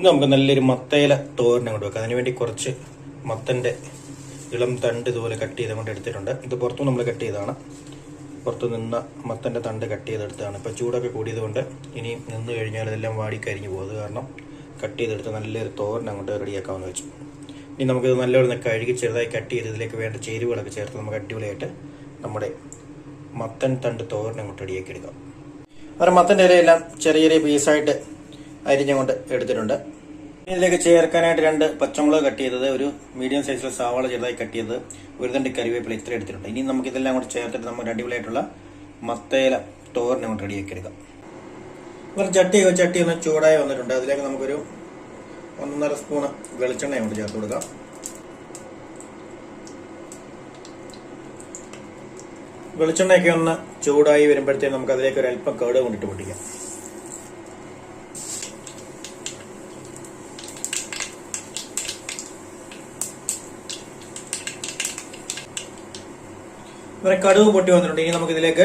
ഇന്ന് നമുക്ക് നല്ലൊരു മത്തയില തോരൻ അങ്ങോട്ട് വെക്കാം. അതിനുവേണ്ടി കുറച്ച് മത്തന്റെ ഇളം തണ്ട് ഇതുപോലെ കട്ട് ചെയ്ത് കൊണ്ട് എടുത്തിട്ടുണ്ട്. ഇത് പുറത്തു നമ്മൾ കട്ട് ചെയ്തതാണ്. പുറത്ത് നിന്ന മത്തന്റെ തണ്ട് കട്ട് ചെയ്തെടുത്താണ് ഇപ്പോൾ ചൂടൊക്കെ കൂടിയതുകൊണ്ട് ഇനി നിന്ന് കഴിഞ്ഞാൽ ഇതെല്ലാം വാടി കരിഞ്ഞു പോകും. അത് കാരണം കട്ട് ചെയ്തെടുത്ത് നല്ലൊരു തോരൻ അങ്ങോട്ട് റെഡിയാക്കാമെന്ന് വെച്ചു. ഇനി നമുക്കിത് നല്ലപോലെ കഴുകി ചെറുതായി കട്ട് ചെയ്ത് ഇതിലേക്ക് വേണ്ട ചേരുവകളൊക്കെ ചേർത്ത് നമുക്ക് അടിപൊളിയായിട്ട് നമ്മുടെ മത്തൻ തണ്ട് തോരൻ അങ്ങോട്ട് റെഡിയാക്കി എടുക്കാം. അവരുടെ മത്തന്റെ ഇലയെല്ലാം ചെറിയ ചെറിയ പീസായിട്ട് അരിഞ്ഞുകൊണ്ട് എടുത്തിട്ടുണ്ട്. ഇതിലേക്ക് ചേർക്കാനായിട്ട് രണ്ട് പച്ചമുളക് കട്ട് ചെയ്തത് ഒരു മീഡിയം സൈസിലെ സവാള ചെറുതായി കട്ട് ചെയ്തത് ഒരു തണ്ട് കറിവേപ്പില ഇത്ര എടുത്തിട്ടുണ്ട്. ഇനി നമുക്ക് ഇതെല്ലാം കൂടെ ചേർത്തിട്ട് നമുക്ക് അടിപൊളിയായിട്ടുള്ള മത്തേല തോരൻ കൊണ്ട് റെഡിയാക്കി എടുക്കാം. കുറച്ച് ചട്ടി ചട്ടി ഒന്ന് ചൂടായി വന്നിട്ടുണ്ട്. അതിലേക്ക് നമുക്കൊരു ഒന്നര സ്പൂണ് വെളിച്ചെണ്ണ കൊണ്ട് ചേർത്ത് കൊടുക്കാം. വെളിച്ചെണ്ണയൊക്കെ ഒന്ന് ചൂടായി വരുമ്പോഴത്തേക്ക് നമുക്ക് അതിലേക്ക് ഒരു അല്പം കേട് കൊണ്ടിട്ട് പൊട്ടിക്കാം. ഇവരെ കടുവ് പൊട്ടി വന്നിട്ടുണ്ട്. ഇനി നമുക്ക് ഇതിലേക്ക്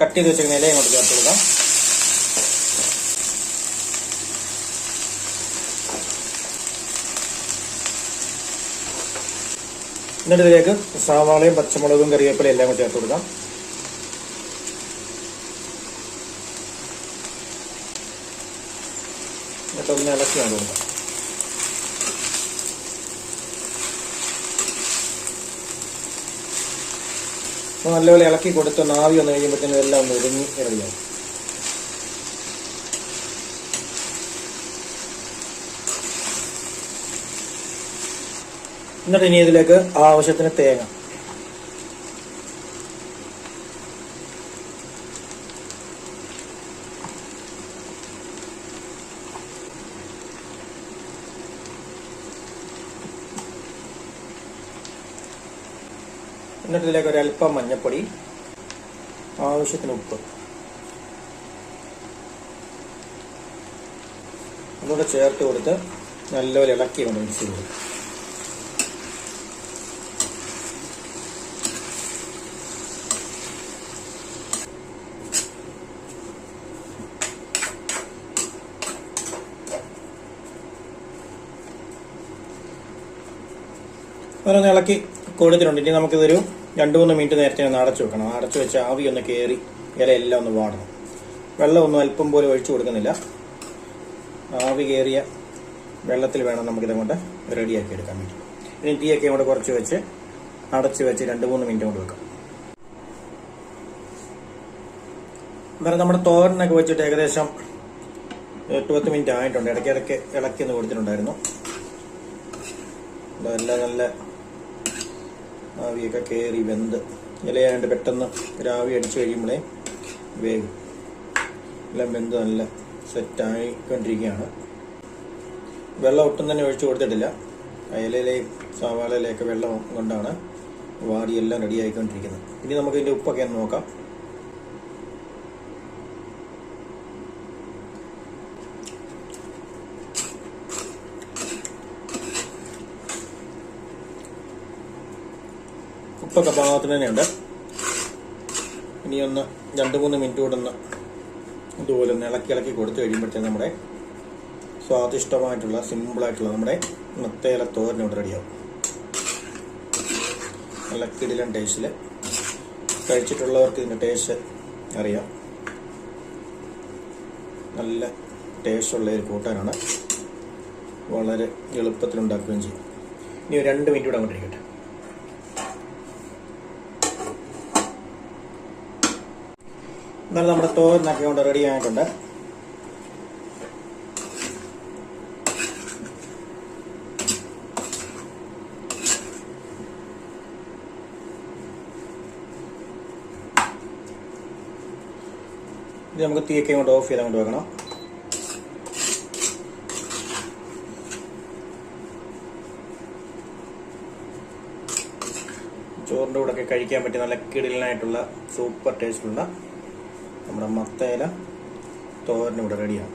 കട്ട് ചെയ്ത് വെച്ചിരിക്കുന്ന ഇല ഇങ്ങോട്ട് ചേർത്ത് കൊടുക്കാം. എന്നിട്ട് ഇതിലേക്ക് സവാളയും പച്ചമുളകും കറിവേപ്പിലയും എല്ലാം കൂടി ചേർത്ത് കൊടുക്കാം. എന്നിട്ട് ഒന്ന് ഇളക്കി കൊടുക്കാം. നല്ലപോലെ ഇളക്കി കൊടുത്ത് നാവി വന്നു കഴിയുമ്പോഴത്തേനും എല്ലാം ഒന്ന് ഒതുങ്ങി റെഡിയാവും എന്നിട്ട് ഇനി ഇതിലേക്ക് ആവശ്യത്തിന് തേങ്ങ. എന്നിട്ട് ഇതിലേക്ക് ഒരല്പം മഞ്ഞപ്പൊടി ആവശ്യത്തിന് ഉപ്പ്. അതുകൊണ്ട് ചേർത്ത് കൊടുത്ത് നല്ലപോലെ ഇളക്കി കൊണ്ട് മിക്സ് ചെയ്ത് അതൊന്ന് ഇളക്കി കൊടുത്തിട്ടുണ്ട് ഇനി നമുക്കിതൊരു രണ്ട് മൂന്ന് മിനിറ്റ് നേരത്തെ ഒന്ന് അടച്ചു വെക്കണം. അടച്ചു വെച്ച് ആവി ഒന്ന് കയറി ഇല എല്ലാം ഒന്ന് വാടണം. വെള്ളമൊന്നും അല്പം പോലും ഒഴിച്ചു കൊടുക്കുന്നില്ല. ആവി കയറിയ വെള്ളത്തിൽ വേണം നമുക്കിതങ്ങോട്ട് റെഡിയാക്കി എടുക്കാൻ വേണ്ടി. ഇനി തീയൊക്കെ ഇങ്ങോട്ട് കുറച്ച് വെച്ച് അടച്ചു വെച്ച് രണ്ട് മൂന്ന് മിനിറ്റ് കൊണ്ട് വെക്കാം. വേറെ നമ്മുടെ തോരനൊക്കെ വെച്ചിട്ട് ഏകദേശം എട്ട് പത്ത് മിനിറ്റ് ആയിട്ടുണ്ട്. ഇടയ്ക്കിടയ്ക്ക് ഇളക്കി ഒന്ന് കൊടുത്തിട്ടുണ്ടായിരുന്നു. നല്ല നല്ല ആവിയൊക്കെ കയറി വെന്ത് ഇലയായിട്ട് പെട്ടെന്ന് ഒരു ആവി അടിച്ചു കഴിയുമ്പോഴേ വേഗം എല്ലാം വെന്ത് നല്ല സെറ്റായിക്കൊണ്ടിരിക്കുകയാണ് വെള്ളം ഒട്ടും തന്നെ ഒഴിച്ചു കൊടുത്തിട്ടില്ല. അയലയിലെയും സവാളയിലെയൊക്കെ വെള്ളം കൊണ്ടാണ് വാടിയെല്ലാം റെഡി ആയിക്കൊണ്ടിരിക്കുന്നത്. ഇനി നമുക്ക് ഇതിന്റെ ഉപ്പൊക്കെ ഒന്ന് നോക്കാം. ഉപ്പൊക്കെ പാകത്തിന് തന്നെയുണ്ട്. ഇനി ഒന്ന് രണ്ട് മൂന്ന് മിനിറ്റ് കൂടെ ഒന്ന് ഇതുപോലെ ഒന്ന് ഇളക്കി ഇളക്കി കൊടുത്തു കഴിയുമ്പോഴത്തേക്ക് നമ്മുടെ സ്വാദിഷ്ടമായിട്ടുള്ള സിമ്പിളായിട്ടുള്ള നമ്മുടെ മുത്തേല തോരൻ ഇവിടെ റെഡിയാവും നല്ല കിടിലൻ ടേസ്റ്റിൽ കഴിച്ചിട്ടുള്ളവർക്ക് ഇതിന്റെ ടേസ്റ്റ് അറിയാം. നല്ല ടേസ്റ്റുള്ള ഒരു കൂട്ടാനാണ്. വളരെ എളുപ്പത്തിൽ ഉണ്ടാക്കുകയും ചെയ്യും. ഇനി രണ്ട് മിനിറ്റ് കൂടെ അങ്ങോട്ടിരിക്കട്ടെ എന്നാലും നമ്മുടെ തോരനൊക്കെ കൊണ്ട് റെഡി ആയിട്ടുണ്ട്. ഇത് നമുക്ക് തീയൊക്കെ കൊണ്ട് ഓഫ് ചെയ്ത് കൊണ്ട് വെക്കണം. ചോറിന്റെ കൂടെ ഒക്കെ കഴിക്കാൻ പറ്റിയ നല്ല കിടിലനായിട്ടുള്ള സൂപ്പർ ടേസ്റ്റുള്ള നമ്മുടെ മത്തയില തോരൻ ഇവിടെ റെഡിയാണ്